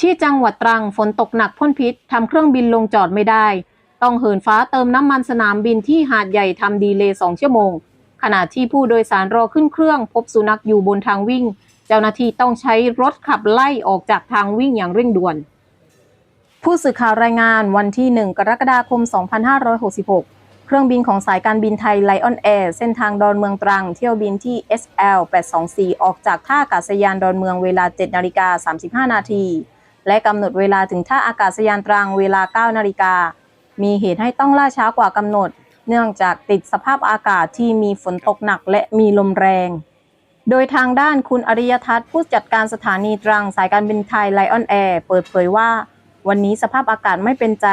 ที่จังหวัดตรังฝนตกหนักพ่นพิษทำเครื่องบินลงจอดไม่ได้ ต้องเหินฟ้าเติมน้ำมันสนามบินที่หาดใหญ่ทำดีเลย์สองชั่วโมง ขณะที่ผู้โดยสารรอขึ้นเครื่อง พบสุนัขอยู่บนทางวิ่ง เจ้าหน้าที่ต้องใช้รถขับไล่ออกจากทางวิ่งอย่างเร่งด่วน ผู้สื่อข่าวรายงานวันที่ 1 กรกฎาคม 2566เครื่องบินของสายการบินไทยไลออนแอร์เส้นทางดอนเมืองตรังเที่ยวบินที่ SL 824 ออกจากท่าอากาศยานดอนเมืองเวลา 7 นาฬิกา 35 นาที และกำหนดเวลาถึงท่าอากาศยานตรังเวลา 9 นาฬิกา มีเหตุให้ต้องล่าช้ากว่ากำหนด เนื่องจากติดสภาพอากาศที่มีฝนตกหนักและมีลมแรง โดยทางด้านคุณอริยทัศน์ผู้จัดการสถานีตรังสายการบินไทยไลออนแอร์เปิดเผยว่า วันนี้สภาพอากาศไม่เป็นใจ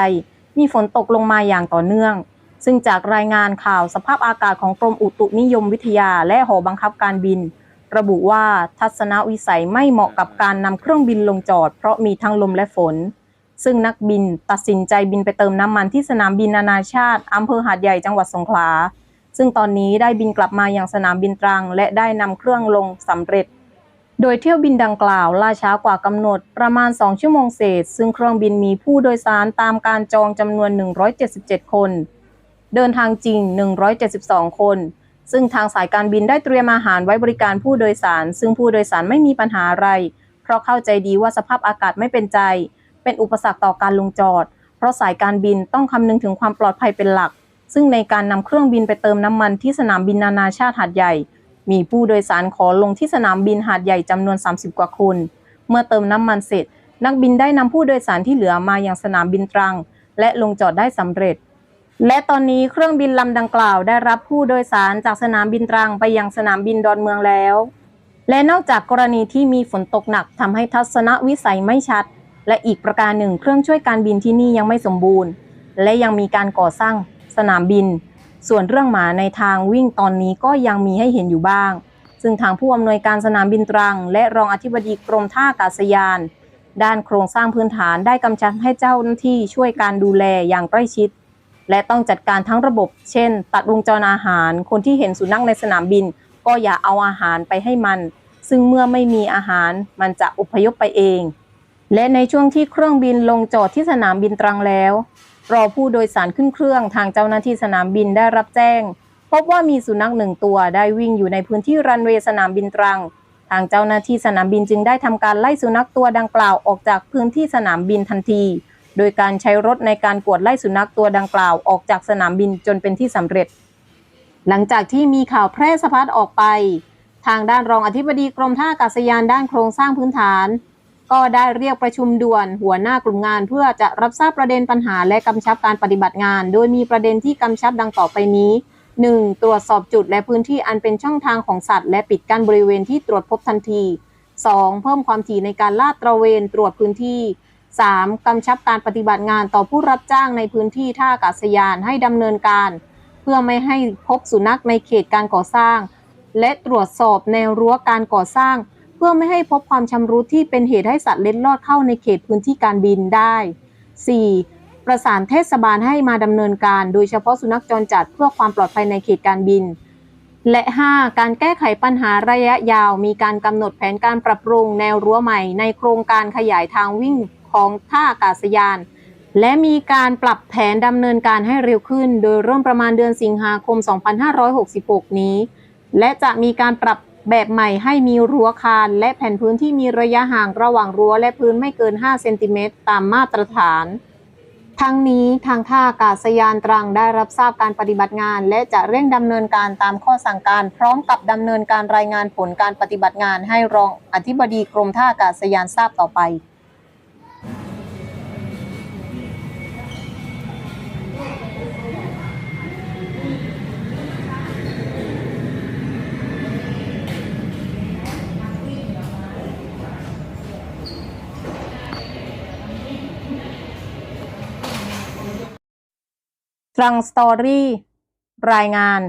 มีฝนตกลงมาอย่างต่อเนื่อง ซึ่งจากรายงานข่าวสภาพอากาศของกรมอุตุนิยมวิทยาและหอบังคับการบิน ระบุว่าทัศนวิสัยไม่เหมาะกับการนำเครื่องบินลงจอด เพราะมีทั้งลมและฝน ซึ่งนักบินตัดสินใจบินไปเติมน้ำมันที่สนามบินนานาชาติอำเภอหาดใหญ่จังหวัดสงขลา ซึ่งตอนนี้ได้บินกลับมาอย่างสนามบินตรัง และได้นำเครื่องลงสำเร็จ โดยเที่ยวบินดังกล่าวล่าช้ากว่ากำหนดประมาณ 2 ชั่วโมงเศษ ซึ่งเครื่องบินมีผู้โดยสารตามการจองจำนวน 177 คน เดินทางจริง 172 คน ซึ่งทางสายการบินได้เตรียมอาหารไว้บริการผู้โดยสาร ซึ่งผู้โดยสารไม่มีปัญหาอะไร เพราะเข้าใจดีว่าสภาพอากาศไม่เป็นใจ เป็นอุปสรรคต่อการลงจอด เพราะสายการบินต้องคำนึงถึงความปลอดภัยเป็นหลัก ซึ่งในการนำเครื่องบินไปเติมน้ำมันที่สนามบินนานาชาติหาดใหญ่ มีผู้โดยสารขอลงที่สนามบินหาดใหญ่จำนวน 30 กว่าคน เมื่อเติมน้ำมันเสร็จ นักบินได้นำผู้โดยสารที่เหลือมาอยังสนามบินตรัง และลงจอดได้สำเร็จ และตอนนี้เครื่องบินลำดังกล่าวได้รับผู้โดยสารจากสนามบินตรังไปยังสนามบินดอนเมืองแล้ว และนอกจากกรณีที่มีฝนตกหนักทำให้ทัศนวิสัยไม่ชัด และอีกประการหนึ่งเครื่องช่วยการบินที่นี่ยังไม่สมบูรณ์ และยังมีการก่อสร้างสนามบิน ส่วนเรื่องหมาในทางวิ่งตอนนี้ก็ยังมีให้เห็นอยู่บ้าง ซึ่งทางผู้อำนวยการสนามบินตรัง และรองอธิบดีกรมท่าอากาศยาน ด้านโครงสร้างพื้นฐานได้กำชับให้เจ้าหน้าที่ช่วยการดูแลอย่างใกล้ชิด และต้องจัดการทั้งระบบ เช่น ตัดวงจรอาหาร คนที่เห็นสุนัขในสนามบิน ก็อย่าเอาอาหารไปให้มัน ซึ่งเมื่อไม่มีอาหารมันจะอพยพไปเอง และในช่วงที่เครื่องบินลงจอดที่สนามบินตรังแล้ว รอผู้โดยสารขึ้นเครื่องทางเจ้าหน้าที่สนามบินได้รับแจ้ง พบว่ามีสุนัขหนึ่งตัวได้วิ่งอยู่ในพื้นที่รันเวย์สนามบินตรัง ทางเจ้าหน้าที่สนามบินจึงได้ทำการไล่สุนัขตัวดังกล่าวออกจากพื้นที่สนามบินทันที โดยการใช้รถในการกวดไล่สุนัขตัวดังกล่าวออกจากสนามบินจนเป็นที่สำเร็จ หลังจากที่มีข่าวแพร่สะพัดออกไป ทางด้านรองอธิบดีกรมท่าอากาศยานด้านโครงสร้างพื้นฐาน ก็ได้เรียกประชุมด่วนหัวหน้ากลุ่มงานเพื่อจะรับทราบประเด็นปัญหาและกำชับการปฏิบัติงาน โดยมีประเด็นที่กำชับดังต่อไปนี้ 1. ตรวจสอบจุดและพื้นที่อันเป็นช่องทางของสัตว์ และปิดกั้นบริเวณที่ตรวจพบทันที 2. เพิ่มความถี่ในการลาดตระเวนตรวจพื้นที่ 3. กำชับการปฏิบัติงานต่อผู้รับจ้างในพื้นที่ท่าอากาศยานให้ดำเนินการ เพื่อไม่ให้พบสุนัขในเขตการก่อสร้าง และตรวจสอบแนวรั้วการก่อสร้าง เพื่อไม่ให้พบความชำรุดที่เป็นเหตุให้สัตว์เล็ดลอดเข้าในเขตพื้นที่การบินได้ 4. ประสานเทศบาลให้มาดำเนินการ โดยเฉพาะสุนัขจรจัดเพื่อความปลอดภัยในเขตการบินและ 5. การแก้ไขปัญหาระยะยาว มีการกำหนดแผนการปรับปรุงแนวรั้วใหม่ ในโครงการขยายทางวิ่ง ของท่าอากาศยาน และมีการปรับแผนดำเนินการให้เร็วขึ้น โดยเริ่มประมาณเดือนสิงหาคม 2566 นี้ และจะมีการปรับแบบใหม่ให้มีรั้วคาน และแผ่นพื้นที่มีระยะห่างระหว่างรั้วและพื้นไม่เกิน 5 เซนติเมตรตามมาตรฐาน ทั้งนี้ทางท่าอากาศยานตรังได้รับทราบการปฏิบัติงาน และจะเร่งดำเนินการตามข้อสั่งการ พร้อมกับดำเนินการรายงานผลการปฏิบัติงานให้รองอธิบดีกรมท่าอากาศยานทราบต่อไป ตรังสตอรี่ รายงาน